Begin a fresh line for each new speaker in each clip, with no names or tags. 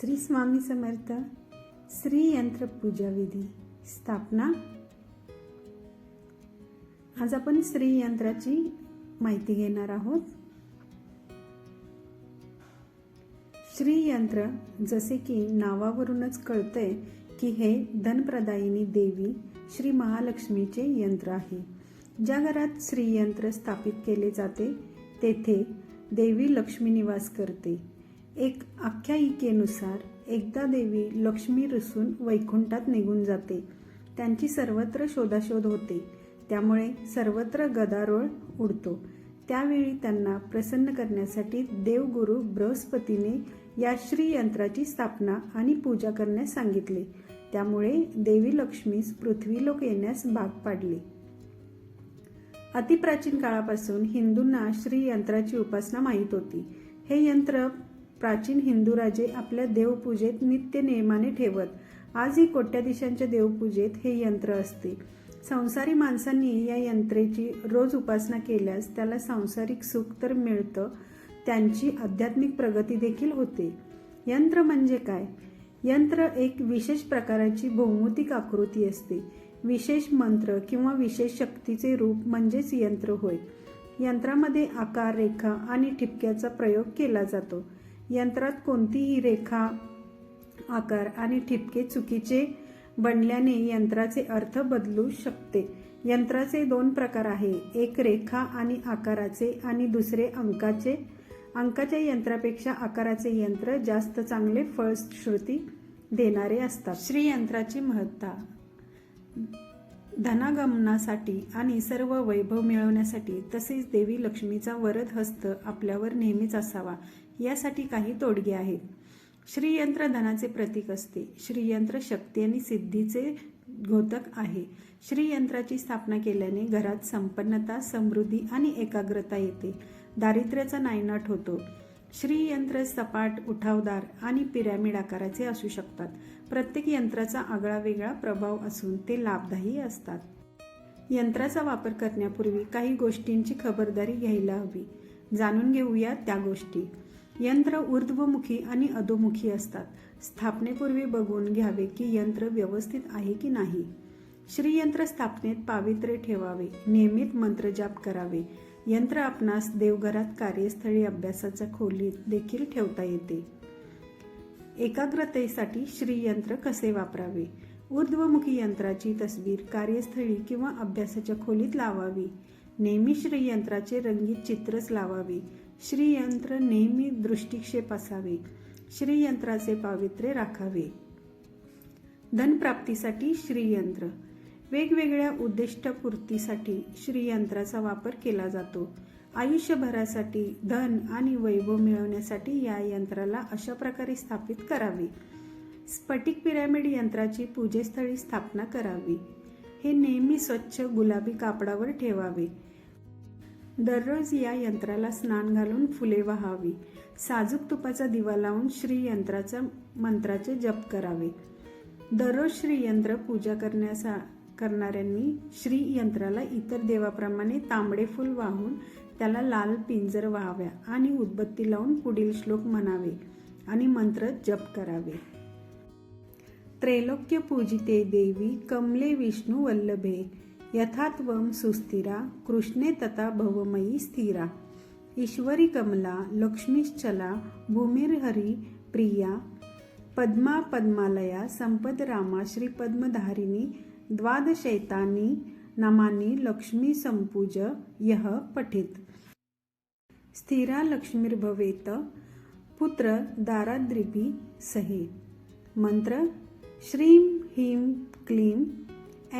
श्री स्वामी समर्थ श्री यंत्र पूजा विधी स्थापना. आज आपण श्री यंत्राची माहिती घेणार आहोत. श्री यंत्र जसे की नावावरूनच कळतंय की हे धनप्रदायिनी देवी श्री महालक्ष्मीचे यंत्र आहे. ज्या घरात श्रीयंत्र स्थापित केले जाते तेथे देवी लक्ष्मी निवास करते. एक आख्यायिकेनुसार एकदा देवी लक्ष्मी रुसून वैकुंठात निघून जाते. त्यांची सर्वत्र शोधाशोध होते. त्यामुळे सर्वत्र गदारोळ उडतो. त्यावेळी त्यांना प्रसन्न करण्यासाठी देवगुरु बृहस्पतीने या श्रीयंत्राची स्थापना आणि पूजा करण्यास सांगितले. त्यामुळे देवी लक्ष्मीस पृथ्वीलोक येण्यास भाग पाडले. अतिप्राचीन काळापासून हिंदूंना श्री यंत्राची उपासना माहीत होती. हे यंत्र प्राचीन हिंदू राजे आपल्या देवपूजेत नित्य नियमाने ठेवत. आजही कोट्याधीशांच्या देवपूजेत हे यंत्र असते. संसारी माणसांनी या यंत्रेची रोज उपासना केल्यास त्याला सांसारिक सुख तर मिळतं त्यांची आध्यात्मिक प्रगती देखील होते. यंत्र म्हणजे काय? यंत्र एक विशेष प्रकाराची भौमितिक आकृती असते. विशेष मंत्र किंवा विशेष शक्तीचे रूप म्हणजेच यंत्र होय. यंत्रामध्ये आकार रेखा आणि ठिपक्याचा प्रयोग केला जातो. यंत्रात कोणतीही रेखा आकार आणि ठिपके चुकीचे बनल्याने यंत्राचे अर्थ बदलू शकते. यंत्राचे दोन प्रकार आहे एक रेखा आणि आकाराचे आणि दुसरे अंकाचे. अंकाच्या यंत्रापेक्षा आकाराचे यंत्र जास्त चांगले फळश्रुती देणारे असतात. श्रीयंत्राची महत्ता. धनागमनासाठी आणि सर्व वैभव मिळवण्यासाठी तसेच देवी लक्ष्मीचा वरद हस्त आपल्यावर नेहमीच असावा यासाठी काही तोडगे आहेत. श्रीयंत्र धनाचे प्रतीक असते. श्रीयंत्र शक्ती आणि सिद्धीचे घोतक आहे. श्रीयंत्राची स्थापना केल्याने घरात संपन्नता समृद्धी आणि एकाग्रता येते. दारिद्र्याचा नायनाट होतो. श्रीयंत्र सपाट उठावदार आणि पिरॅमिड आकाराचे असू शकतात. प्रत्येक यंत्राचा आगळा वेगळा प्रभाव असून ते लाभदायी असतात. यंत्राचा वापर करण्यापूर्वी काही गोष्टींची खबरदारी घ्यायला हवी. जाणून घेऊया त्या गोष्टी. यंत्र ऊर्ध्वमुखी आणि अधोमुखी असतात. स्थापनेपूर्वी बघून घ्यावे की यंत्र व्यवस्थित आहे की नाही. श्रीयंत्र स्थापनेत पावित्र्य ठेवावे नियमित मंत्रजाप करावे. यंत्र आपणास देवघरात कार्यस्थळी अभ्यासाच्या खोलीत देखील ठेवता येते. एकाग्रतेसाठी श्रीयंत्र कसे वापरावे? ऊर्ध्वमुखी यंत्राची तस्वीर कार्यस्थळी किंवा अभ्यासाच्या खोलीत लावावी. नेहमी श्रीयंत्राचे रंगीत चित्रच लावावे. श्रीयंत्र नेहमी दृष्टिक्षेप असावे. श्रीयंत्राचे पावित्र्य राखावे. धनप्राप्तीसाठी श्रीयंत्र. वेगवेगळ्या उद्दिष्टपूर्तीसाठी श्रीयंत्राचा वापर केला जातो. आयुष्यभरासाठी धन आणि वैभव मिळवण्यासाठी या यंत्राला अशा प्रकारे स्थापित करावे. स्फटिक पिरॅमिड यंत्राची पूजेस्थळी स्थापना करावी. हे नेहमी स्वच्छ गुलाबी कापडावर ठेवावे. दररोज या यंत्राला स्नान घालून फुले वाहावी. साजूक तुपाचा दिवा लावून श्री यंत्राचा मंत्राचे जप करावे. दररोज श्रीयंत्र पूजा करण्याचा करणाऱ्यांनी श्री यंत्राला इतर देवाप्रमाणे तांबडे फूल वाहून त्याला लाल पिंजर व्हाव्या आणि उदबत्ती लावून पुढील श्लोक म्हणावे आणि मंत्र जप करावे. त्रैलोक्य पूजिते देवी कमले विष्णू वल्लभे यथात्वम सुस्थिरा कृष्णे तथा भवमयी स्थिरा. ईश्वरी कमला लक्ष्मीश्चला भूमिर्हरी प्रिया पद्मा पद्मालया संपद रामा श्री पद्मधारिणी द्वादशैतानी नमानी लक्ष्मी संपूज यह पठित। स्थिरा लक्ष्मीर्भवेत पुत्र दाराद्रिपी सहे। मंत्र श्रीं ह्रीं क्लीं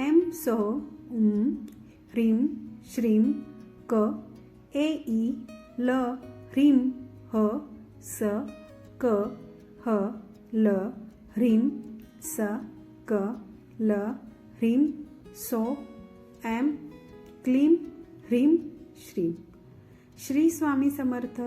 ऐं सौ उं ह्रीं श्रीं क ए ई ल ह्रीं ह स क ह ल ह्रीं स क ल। ह्रीम सो ॲम क्लीं ह्रीं श्री. श्री स्वामी समर्थ.